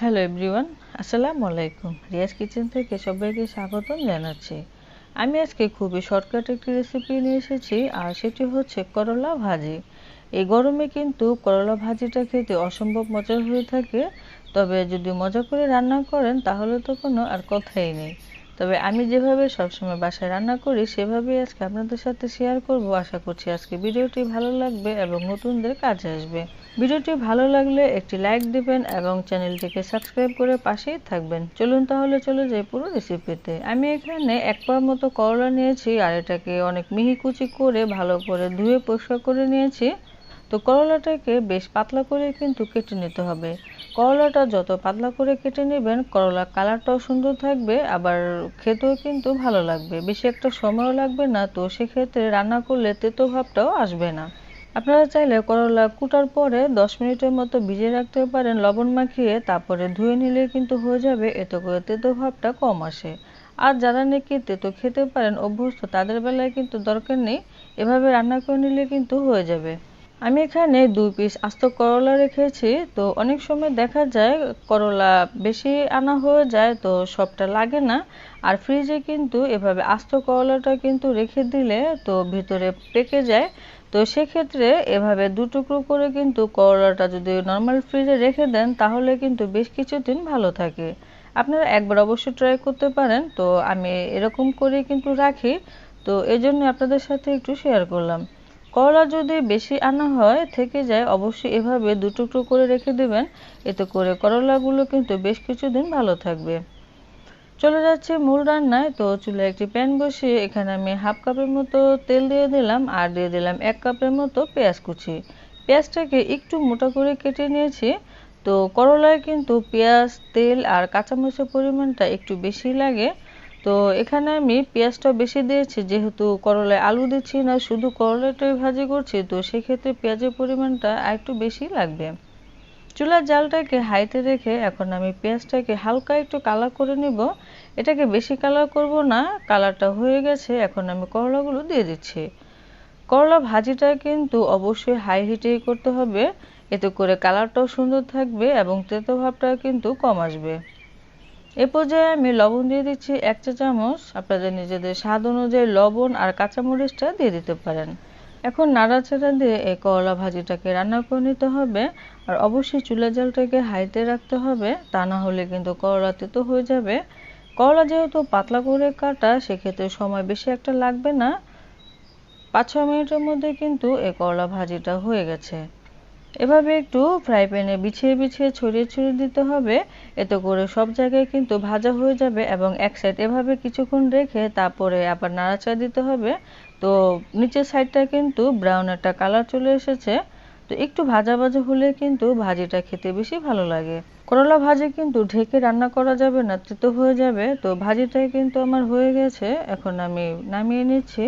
Hello everyone আসসালামু আলাইকুম Riaz kitchen থেকে সবাইকে স্বাগতম জানাচ্ছি। আমি আজকে খুবই শর্টকাট একটি রেসিপি নিয়ে এসেছি, আর সেটি হচ্ছে করলা ভাজি। এই গরমে কিন্তু করলা ভাজিটা খেতে অসম্ভব মজার হয়ে থাকে, তবে যদি মজা করে রান্না করেন, তাহলে তো কোনো আর কথাই নেই। তবে আমি যেভাবে সবসময় বাসায় রান্না করি, সেভাবেই আজকে আপনাদের সাথে শেয়ার করব। আশা করছি আজকে ভিডিওটি ভালো লাগবে এবং নতুনদের কাজে আসবে। ভিডিওটি ভালো লাগলে একটি লাইক দিবেন এবং চ্যানেলটিকে সাবস্ক্রাইব করে পাশেই থাকবেন। চলুন তাহলে চলে যাই পুরো রেসিপিতে আমি এখানে এক পা মতো করলা নিয়েছি আর এটাকে অনেক মিহি কুচি করে ভালো করে ধুয়ে পরিষ্কার করে নিয়েছি। তো করলাটাকে বেশ পাতলা করে কিন্তু কেটে নিতে হবে। করলাটা যত পাতলা করে কেটে নেবেন করলার কালারটাও সুন্দর থাকবে, আবার খেতেও কিন্তু ভালো লাগবে। বেশি একটা সময়ও লাগবে না, তো সেক্ষেত্রে রান্না করলে তেতো ভাবটাও আসবে না। আপনারা চাইলে করলা কুটার পরে দশ মিনিটের মতো ভিজিয়ে রাখতে পারেন, লবণ মাখিয়ে তারপরে ধুয়ে নিলে কিন্তু হয়ে যাবে, এতে করে তেতো ভাবটা কম আসে। আর যারা নাকি তেতো খেতে পারেন, অভ্যস্ত, তাদের বেলায় কিন্তু দরকার নেই, এভাবে রান্না করে নিলে কিন্তু হয়ে যাবে। আমি এখানে দুই পিস আস্ত করলা রেখেছি, তো অনেক সময় দেখা যায় করলা বেশি আনা হয়ে যায়, তো সবটা লাগে না। আর ফ্রিজে কিন্তু এভাবে আস্ত করলাটা কিন্তু রেখে দিলে তো ভিতরে পেকে যায়। তো সেক্ষেত্রে এভাবে দু টুকরো করে কিন্তু করলাটা যদি নর্মাল ফ্রিজে রেখে দেন, তাহলে কিন্তু বেশ কিছুদিন ভালো থাকে। আপনারা একবার অবশ্যই ট্রাই করতে পারেন, তো আমি এরকম করে কিন্তু রাখি। তো এই জন্য আপনাদের সাথে একটু শেয়ার করলাম। করলা যদি বেশি আনা হয়, থেকে যায়, অবশ্যই এভাবে দু টুকরো করে রেখে দেবেন। এতে করে করলাগুলো কিন্তু বেশ কিছুদিন ভালো থাকবে। চলে যাচ্ছে মূল রান্নায়। তো চুলে একটি প্যান বসিয়ে এখানে আমি হাফ কাপের মতো তেল দিয়ে দিলাম আর দিয়ে দিলাম এক কাপের মতো পেঁয়াজ কুচি। পেঁয়াজটাকে একটু মোটা করে কেটে নিয়েছি। তো করলায় কিন্তু পেঁয়াজ, তেল আর কাঁচামরিচের পরিমাণটা একটু বেশি লাগে। তো এখানে আমি পেঁয়াজটা বেশি দিয়েছি, যেহেতু করলায় আলু দিচ্ছি না, শুধু করলাটাই ভাজি করছি, তো সেক্ষেত্রে পেঁয়াজের পরিমাণটা একটু বেশি লাগবে। চুলার জালটাকে হাইতে রেখে এখন আমি পেঁয়াজটাকে হালকা একটু কালার করে নিব। এটাকে বেশি কালার করব না কালারটা হয়ে গেছে, এখন আমি করলাগুলো দিয়ে দিচ্ছি। করলা ভাজিটা কিন্তু অবশ্যই হাই হিটেই করতে হবে, এতে করে কালারটাও সুন্দর থাকবে এবং তেতো ভাবটা কিন্তু কম আসবে। এ পর্যায়ে আমি লবণ দিয়ে দিচ্ছি এক চা চামচ। আপনাদের নিজেদের স্বাদ অনুযায়ী লবণ আর কাঁচামরিচটা দিয়ে দিতে পারেন। এখন নাড়াচাড়া দিয়ে এই করলা ভাজিটাকে রান্না করে নিতে হবে। আর অবশ্যই চুলা জালটাকে হাইতে রাখতে হবে, তা না হলে কিন্তু করলা তেতো হয়ে যাবে। করলা যেহেতু পাতলা করে কাটা, সেক্ষেত্রে সময় বেশি একটা লাগবে না। পাঁচ ছ মিনিটের মধ্যে কিন্তু এই করলা ভাজিটা হয়ে গেছে। এভাবে একটু ফ্রাই প্যানে বিছিয়ে বিছিয়ে ছড়িয়ে ছড়িয়ে দিতে হবে। এতে করে সব জায়গায় কিন্তু ভাজা হয়ে যাবে এবং এক সাইড এভাবে কিছুক্ষণ রেখে তারপরে আবার নাড়াচাড়া দিতে হবে। তো নিচের সাইডটা কিন্তু ব্রাউন একটা কালার চলে এসেছে। তো একটু ভাজা ভাজা হলে কিন্তু ভাজিটা খেতে বেশি ভালো লাগে। করলা ভাজি কিন্তু ঢেকে রান্না করা যাবে না, তেতো হয়ে যাবে। তো ভাজিটাই কিন্তু আমার হয়ে গেছে। এখন আমি নামিয়ে নিচ্ছি।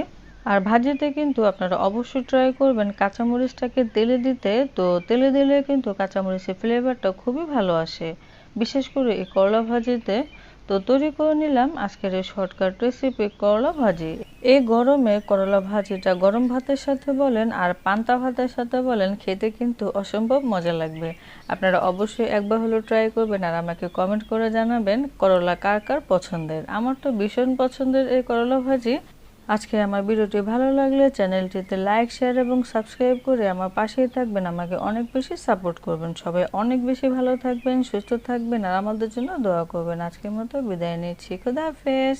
আর ভাজিতে কিন্তু আপনারা অবশ্যই ট্রাই করবেন কাঁচামরিচটাকে তেলে দিতে। তো তেলে দিলে কিন্তু কাঁচামরিচের ফ্লেভারটা খুবই ভালো আসে, বিশেষ করে এই করলা ভাজিতে। তো তৈরি করে নিলাম আজকের এই শর্টকাট রেসিপি করলা ভাজি। এই গরমে করলা ভাজিটা গরম ভাতের সাথে বলেন আর পান্তা ভাতের সাথে বলেন, খেতে কিন্তু অসম্ভব মজা লাগবে। আপনারা অবশ্যই একবার হলো ট্রাই করবেন আর আমাকে কমেন্ট করে জানাবেন করলা কার কার পছন্দের। আমার তো ভীষণ পছন্দের এই করলা ভাজি। আজকে আমার ভিডিওটি ভালো লাগলে চ্যানেলটিতে লাইক, শেয়ার এবং সাবস্ক্রাইব করে আমার পাশেই থাকবেন। আমাকে অনেক বেশি সাপোর্ট করবেন। সবাই অনেক বেশি ভালো থাকবেন, সুস্থ থাকবেন আর আমাদের জন্য দোয়া করবেন। আজকের মতো বিদায় নিচ্ছি। খুদা হাফেজ।